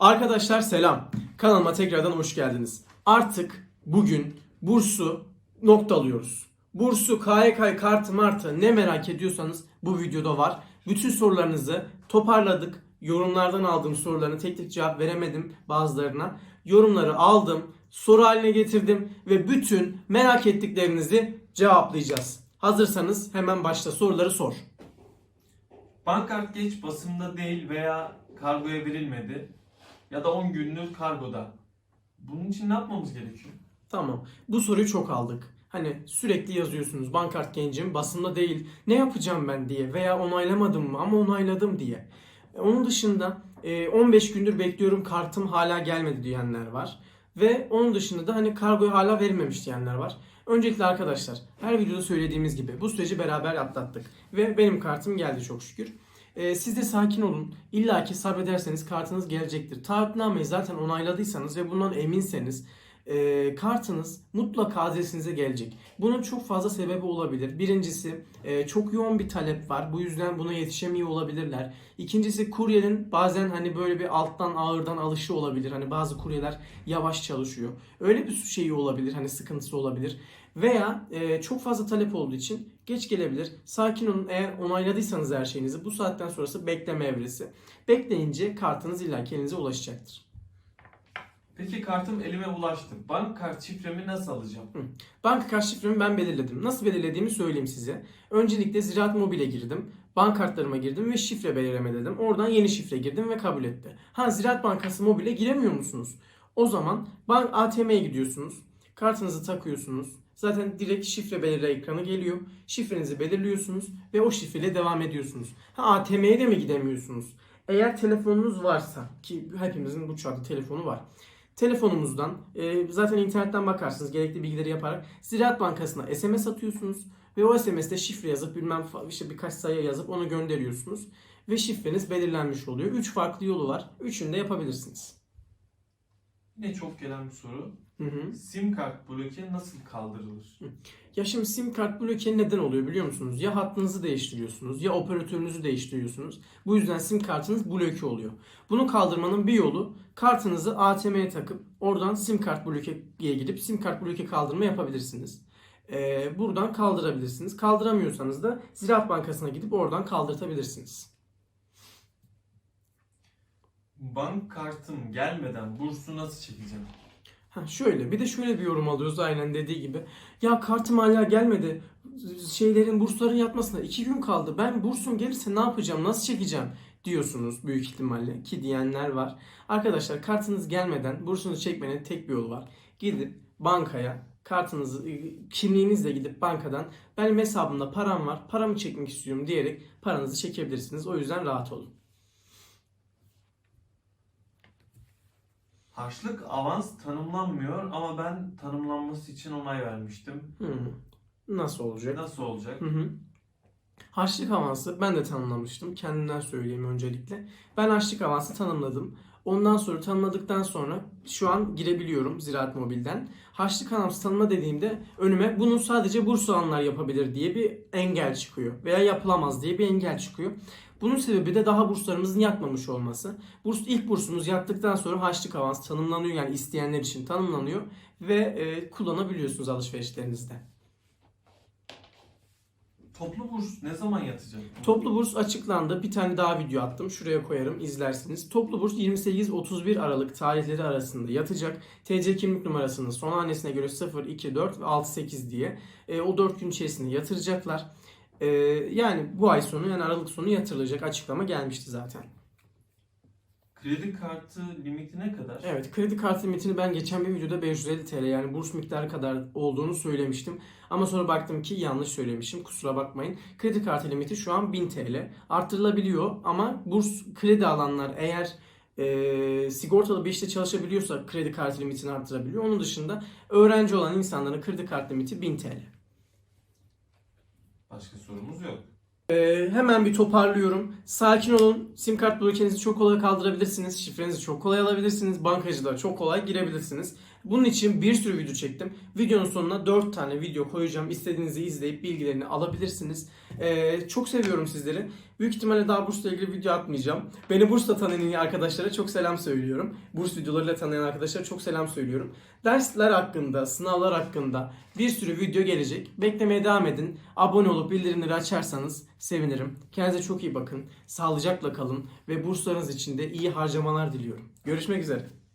Arkadaşlar selam. Kanalıma tekrardan hoş geldiniz. Artık bugün bursu noktalıyoruz. Bursu, KYK, kartı martı ne merak ediyorsanız bu videoda var. Bütün sorularınızı toparladık. Yorumlardan aldığım sorularını tek tek cevap veremedim bazılarına. Yorumları aldım, soru haline getirdim ve bütün merak ettiklerinizi cevaplayacağız. Hazırsanız hemen başla soruları sor. Bankart geç basımda değil veya kargoya verilmedi ya da 10 günlük kargoda. Bunun için ne yapmamız gerekiyor? Tamam. Bu soruyu çok aldık. Hani sürekli yazıyorsunuz bankart gencim basımda değil ne yapacağım ben diye veya onaylamadım mı ama onayladım diye. E, Onun dışında e, 15 gündür bekliyorum kartım hala gelmedi diyenler var. Ve onun dışında da hani kargoya hala verilmemiş diyenler var. Öncelikle arkadaşlar her videoda söylediğimiz gibi bu süreci beraber atlattık. Ve benim kartım geldi çok şükür. E, siz de sakin olun. İlla ki sabrederseniz kartınız gelecektir. Taahhütnameyi zaten onayladıysanız ve bundan eminseniz e, kartınız mutlaka adresinize gelecek. Bunun çok fazla sebebi olabilir. Birincisi e, çok yoğun bir talep var. Bu yüzden buna yetişemiyor olabilirler. İkincisi kuryerin bazen hani böyle bir alttan ağırdan alışı olabilir. Hani bazı kuryeler yavaş çalışıyor. Öyle bir şeyi olabilir. Hani sıkıntısı olabilir. Veya e, çok fazla talep olduğu için geç gelebilir. Sakin olun. Eğer onayladıysanız her şeyinizi bu saatten sonrası bekleme evresi. Bekleyince kartınız illaki elinize ulaşacaktır. Peki kartım elime ulaştı. Bank kart şifremi nasıl alacağım? Banka kart şifremi ben belirledim. Nasıl belirlediğimi söyleyeyim size. Öncelikle Ziraat Mobil'e girdim. Bank kartlarıma girdim ve şifre belirleme dedim. Oradan yeni şifre girdim ve kabul etti. Ha Ziraat Bankası Mobil'e giremiyor musunuz? O zaman bank ATM'ye gidiyorsunuz. Kartınızı takıyorsunuz. Zaten direkt şifre belirle ekranı geliyor. Şifrenizi belirliyorsunuz ve o şifreyle devam ediyorsunuz. Ha ATM'ye de mi gidemiyorsunuz? Eğer telefonunuz varsa ki hepimizin bu çağda telefonu var. Telefonumuzdan e, zaten internetten bakarsınız gerekli bilgileri yaparak Ziraat Bankası'na SMS atıyorsunuz ve o SMS'te şifre yazıp bilmem işte birkaç sayı yazıp onu gönderiyorsunuz ve şifreniz belirlenmiş oluyor. 3 farklı yolu var. Üçünü de yapabilirsiniz. Yine çok gelen bir soru. Hı hı. Sim kart bloke nasıl kaldırılır? Ya şimdi sim kart bloke neden oluyor biliyor musunuz? Ya hattınızı değiştiriyorsunuz ya operatörünüzü değiştiriyorsunuz. Bu yüzden sim kartınız bloke oluyor. Bunu kaldırmanın bir yolu kartınızı ATM'ye takıp oradan sim kart bloke'ye gidip sim kart bloke kaldırma yapabilirsiniz. Ee, buradan kaldırabilirsiniz. Kaldıramıyorsanız da Ziraat Bankası'na gidip oradan kaldırtabilirsiniz. Bank kartım gelmeden bursu nasıl çekeceğim? Ha şöyle bir de şöyle bir yorum alıyoruz aynen dediği gibi. Ya kartım hala gelmedi. Şeylerin bursların yatmasına iki gün kaldı. Ben bursum gelirse ne yapacağım? Nasıl çekeceğim? diyorsunuz büyük ihtimalle ki diyenler var. Arkadaşlar kartınız gelmeden bursunuzu çekmenin tek bir yolu var. Gidip bankaya kartınızı kimliğinizle gidip bankadan benim hesabımda param var paramı çekmek istiyorum diyerek paranızı çekebilirsiniz. O yüzden rahat olun. Harçlık avans tanımlanmıyor ama ben tanımlanması için onay vermiştim. Hı. Nasıl olacak? Nasıl olacak? Hı hı. Harçlık avansı ben de tanımlamıştım. Kendimden söyleyeyim öncelikle. Ben harçlık avansı tanımladım. Ondan sonra tanımladıktan sonra şu an girebiliyorum Ziraat Mobil'den. Harçlık avansı tanımla dediğimde önüme bunu sadece burs alanlar yapabilir diye bir engel çıkıyor. Veya yapılamaz diye bir engel çıkıyor. Bunun sebebi de daha burslarımızın yatmamış olması. Burs ilk bursumuz yattıktan sonra harçlık avans tanımlanıyor yani isteyenler için tanımlanıyor ve e, kullanabiliyorsunuz alışverişlerinizde. Toplu burs ne zaman yatacak? Toplu burs açıklandı. Bir tane daha video attım. Şuraya koyarım izlersiniz. Toplu burs 28-31 Aralık tarihleri arasında yatacak. TC kimlik numarasının son hanesine göre 0, 2, 4 ve 6, 8 diye. E, o 4 gün içerisinde yatıracaklar. E, yani bu ay sonu yani Aralık sonu yatırılacak açıklama gelmişti zaten. Kredi kartı limiti ne kadar? Evet kredi kartı limitini ben geçen bir videoda 550 TL yani burs miktarı kadar olduğunu söylemiştim. Ama sonra baktım ki yanlış söylemişim kusura bakmayın. Kredi kartı limiti şu an 1000 TL. Arttırılabiliyor ama burs kredi alanlar eğer e, sigortalı bir işte çalışabiliyorsa kredi kartı limitini arttırabiliyor. Onun dışında öğrenci olan insanların kredi kartı limiti 1000 TL. Başka sorumuz yok. Ee, hemen bir toparlıyorum. Sakin olun. Sim kart blokenizi çok kolay kaldırabilirsiniz. Şifrenizi çok kolay alabilirsiniz. Bankacılığa çok kolay girebilirsiniz. Bunun için bir sürü video çektim. Videonun sonuna 4 tane video koyacağım. İstediğinizi izleyip bilgilerini alabilirsiniz. Ee, çok seviyorum sizleri. Büyük ihtimalle daha bursla ilgili video atmayacağım. Beni bursla tanıyan arkadaşlara çok selam söylüyorum. Burs videolarıyla tanıyan arkadaşlara çok selam söylüyorum. Dersler hakkında, sınavlar hakkında bir sürü video gelecek. Beklemeye devam edin. Abone olup bildirimleri açarsanız sevinirim. Kendinize çok iyi bakın. Sağlıcakla kalın ve burslarınız için de iyi harcamalar diliyorum. Görüşmek üzere.